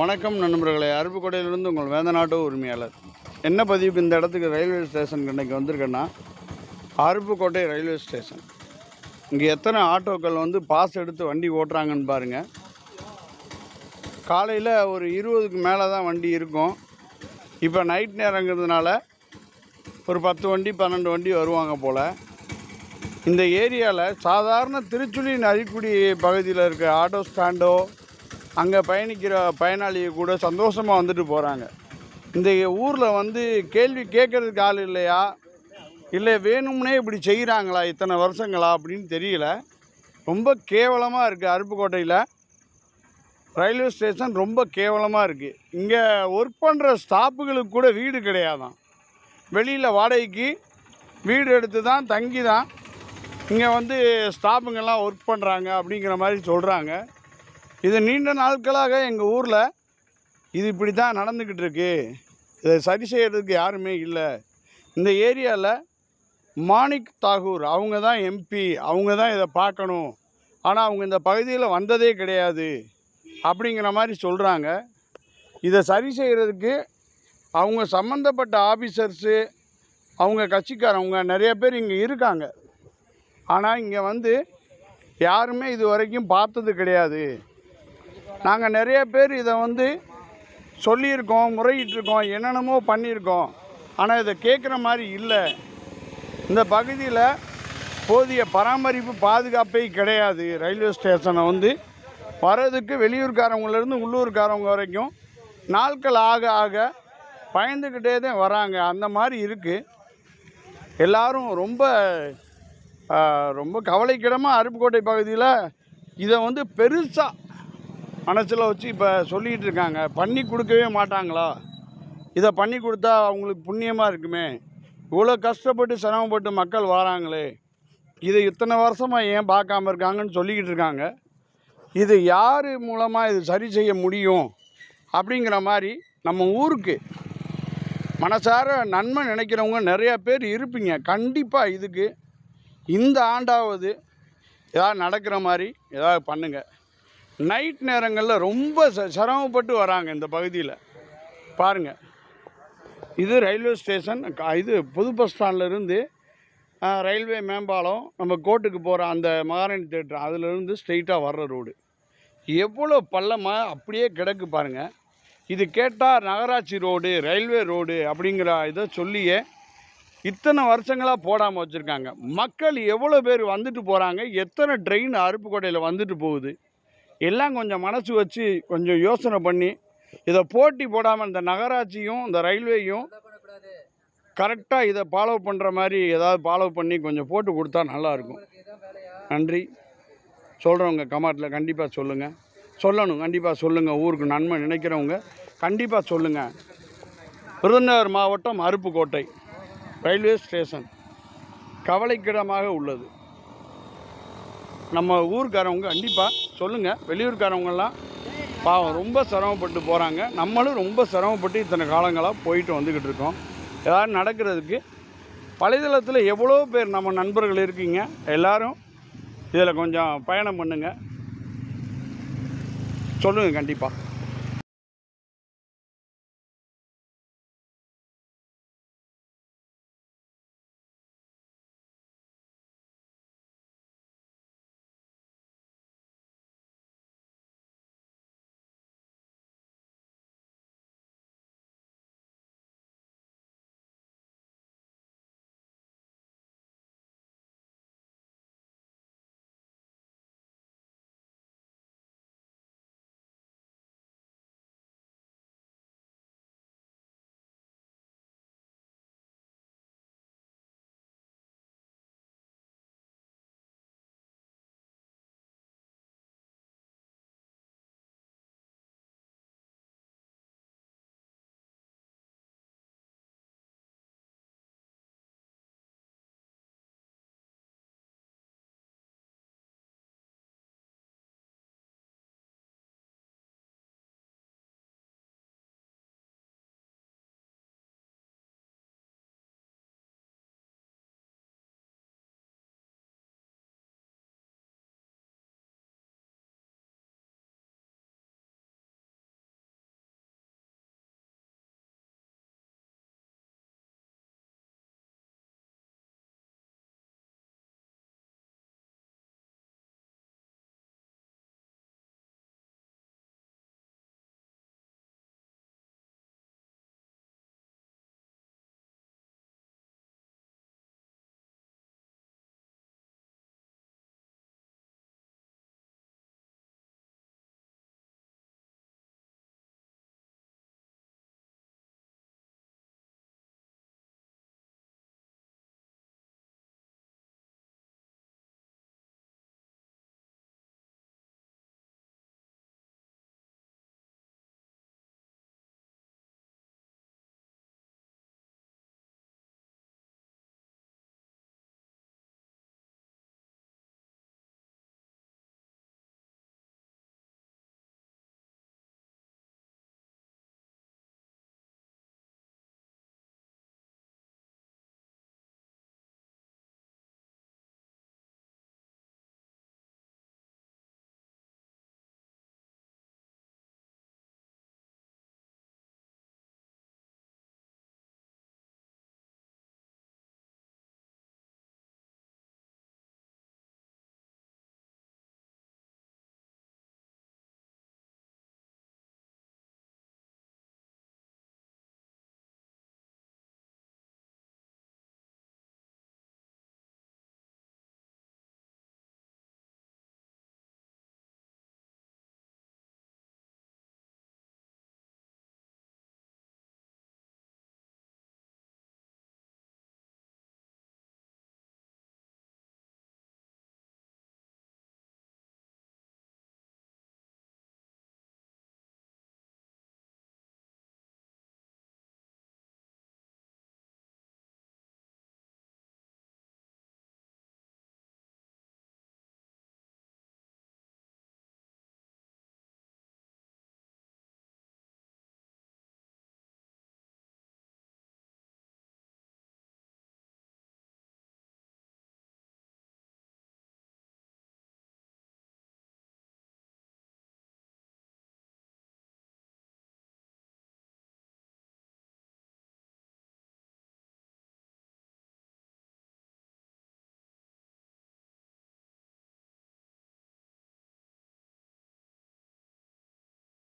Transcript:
வணக்கம் நண்பர்களே. அருப்புக்கோட்டையிலிருந்து உங்கள் வேந்தநாட்டு உரிமையாளர். என்ன பதிவு இந்த இடத்துக்கு ரயில்வே ஸ்டேஷன் இன்றைக்கி வந்திருக்கேன்னா அருப்புக்கோட்டை ரயில்வே ஸ்டேஷன். இங்கே எத்தனை ஆட்டோக்கள் வந்து பாஸ் எடுத்து வண்டி ஓட்டுறாங்கன்னு பாருங்கள் காலையில் ஒரு இருபதுக்கு மேலே தான் வண்டி இருக்கும். இப்போ நைட் நேரங்கிறதுனால ஒரு பத்து வண்டி பன்னெண்டு வண்டி வருவாங்க போல். இந்த ஏரியாவில் சாதாரண திருச்சுழி நரிக்குடி பகுதியில் இருக்க ஆட்டோ ஸ்டாண்டோ அங்கே பயணிக்கிற பயனாளிகள் கூட சந்தோஷமாக வந்துட்டு போகிறாங்க இந்த ஊரில் வந்து கேள்வி கேட்குறதுக்கு ஆள் இல்லையா? இல்லை வேணும்னே இப்படி செய்கிறாங்களா இத்தனை வருஷங்களா அப்படின்னு தெரியல. ரொம்ப கேவலமாக இருக்குது அருப்புக்கோட்டையில். ரயில்வே ஸ்டேஷன் ரொம்ப கேவலமாக இருக்குது இங்கே ஒர்க் பண்ணுற ஸ்டாஃபுகளுக்கு கூட வீடு கிடையாதான். வெளியில் வாடகைக்கு வீடு எடுத்து தான் தங்கி தான் இங்கே வந்து ஸ்டாஃபுங்கெல்லாம் ஒர்க் பண்ணுறாங்க அப்படிங்கிற மாதிரி சொல்கிறாங்க இது நீண்ட நாட்களாக எங்கள் ஊரில் இது இப்படி தான் நடந்துக்கிட்டு இருக்கு இதை சரி செய்கிறதுக்கு யாருமே இல்லை. இந்த ஏரியாவில் மாணிக் தாகூர் அவங்க தான் எம்பி அவங்க தான் இதை பார்க்கணும். ஆனால் அவங்க இந்த பகுதியில் வந்ததே கிடையாது. அப்படிங்கிற மாதிரி சொல்கிறாங்க இதை சரி செய்கிறதுக்கு அவங்க சம்மந்தப்பட்ட ஆஃபீஸர்ஸு அவங்க கட்சிக்காரவங்க நிறைய பேர் இங்கே இருக்காங்க. ஆனால் இங்கே வந்து யாருமே இது வரைக்கும் பார்த்தது கிடையாது. நாங்கள் நிறைய பேர் இதை வந்து சொல்லியிருக்கோம் முறையிட்டிருக்கோம் என்னென்னமோ பண்ணியிருக்கோம். ஆனால் இதை கேட்குற மாதிரி இல்லை. இந்த பகுதியில் போதிய பராமரிப்பு பாதுகாப்பே கிடையாது. ரயில்வே ஸ்டேஷனை வந்து வர்றதுக்கு வெளியூர்காரவங்கலேருந்து உள்ளூர்காரவங்க வரைக்கும் நாட்கள் ஆக ஆக பயந்துக்கிட்டே தான் வராங்க. அந்த மாதிரி இருக்குது எல்லோரும் ரொம்ப ரொம்ப கவலைக்கிடமாக அருப்புக்கோட்டை பகுதியில் இதை வந்து பெருசாக மனசில் வச்சு இப்போ சொல்லிக்கிட்டு இருக்காங்க. பண்ணி கொடுக்கவே மாட்டாங்களா? இதை பண்ணி கொடுத்தா அவங்களுக்கு புண்ணியமாக இருக்குமே? இவ்வளோ கஷ்டப்பட்டு சிரமப்பட்டு மக்கள் வராங்களே. இதை இத்தனை வருஷமாக ஏன் பார்க்காம இருக்காங்கன்னு சொல்லிக்கிட்டு இருக்காங்க. இது யார் மூலமாக இது சரி செய்ய முடியும்? அப்படிங்கிற மாதிரி நம்ம ஊருக்கு மனசார நன்மை நினைக்கிறவங்க நிறையா பேர் இருப்பீங்க. கண்டிப்பாக இதுக்கு இந்த ஆண்டாவது ஏதாவது நடக்கிற மாதிரி ஏதாவது பண்ணுங்கள் நைட் நேரங்களில் ரொம்ப ச- சிரமப்பட்டு வராங்க இந்த பகுதியில். பாருங்கள் இது ரயில்வே ஸ்டேஷன் இது புது பஸ் ஸ்டாண்ட்லேருந்து ரயில்வே மேம்பாலம் நம்ம கோட்டுக்கு போகிற அந்த மகாராணி தேட்டர் அதுலேருந்து ஸ்ட்ரெயிட்டாக வர்ற ரோடு. எவ்வளோ பள்ளமாக அப்படியே கிடக்கு பாருங்கள் இது கேட்டால் நகராட்சி ரோடு ரயில்வே ரோடு அப்படிங்கிற இதை சொல்லியே இத்தனை வருஷங்களாக போடாமல் வச்சுருக்காங்க. மக்கள் எவ்வளோ பேர் வந்துட்டு போகிறாங்க எத்தனை ட்ரெயின் அருப்புக்கோட்டையில் வந்துட்டு போகுது. எல்லாம் கொஞ்சம் மனசு வச்சு கொஞ்சம் யோசனை பண்ணி இதை போட்டி போடாமல் இந்த நகராட்சியும் இந்த ரயில்வேயும் கரெக்டாக இதை ஃபாலோ பண்ணுற மாதிரி ஏதாவது ஃபாலோ பண்ணி கொஞ்சம் போட்டு கொடுத்தா நல்லாயிருக்கும் நன்றி. சொல்கிறவங்க கமெண்ட்டில் கண்டிப்பாக சொல்லுங்கள் சொல்லணும் கண்டிப்பாக சொல்லுங்கள் ஊருக்கு நன்மை நினைக்கிறவங்க கண்டிப்பாக சொல்லுங்கள் விருதுநகர் மாவட்டம் அருப்புக்கோட்டை ரயில்வே ஸ்டேஷன். கவலைக்கிடமாக உள்ளது. நம்ம ஊருக்காரவங்க கண்டிப்பாக சொல்லுங்கள் வெளியூர்காரவங்கெல்லாம் பாவம் ரொம்ப சிரமப்பட்டு போகிறாங்க நம்மளும் ரொம்ப சிரமப்பட்டு இத்தனை காலங்களாக போயிட்டு வந்துக்கிட்டு இருக்கோம். ஏதாவது நடக்கிறதுக்கு வலைதளத்தில் எவ்வளோ பேர் நம்ம நண்பர்கள் இருக்கீங்க. எல்லோரும் இதில் கொஞ்சம் பயணம் பண்ணுங்கள் சொல்லுங்கள் கண்டிப்பாக